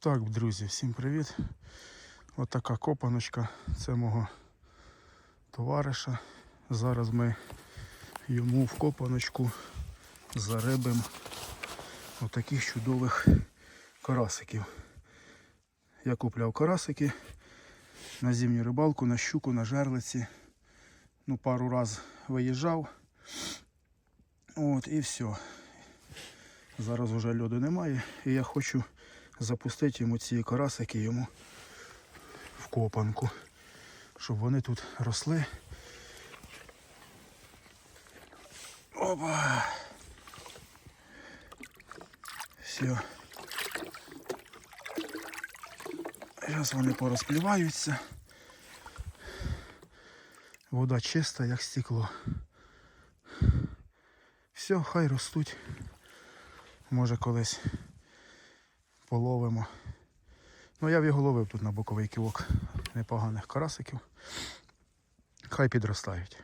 Так, друзі, всім привіт. От така копаночка. Це мого товариша. Зараз ми йому в копаночку зарибимо отаких чудових карасиків. Я купляв карасики на зимню рибалку, на щуку, на жерлиці. Ну, пару раз виїжджав. От і все. Зараз вже льоду немає. І я хочу запустити йому ці карасики йому в копанку, щоб вони тут росли. Опа! Все. Зараз вони порозпліваються. Вода чиста, як стекло. Все, хай ростуть. Може колись половимо. Ну я в його ловив тут на боковий кілок непоганих карасиків. Хай підростають.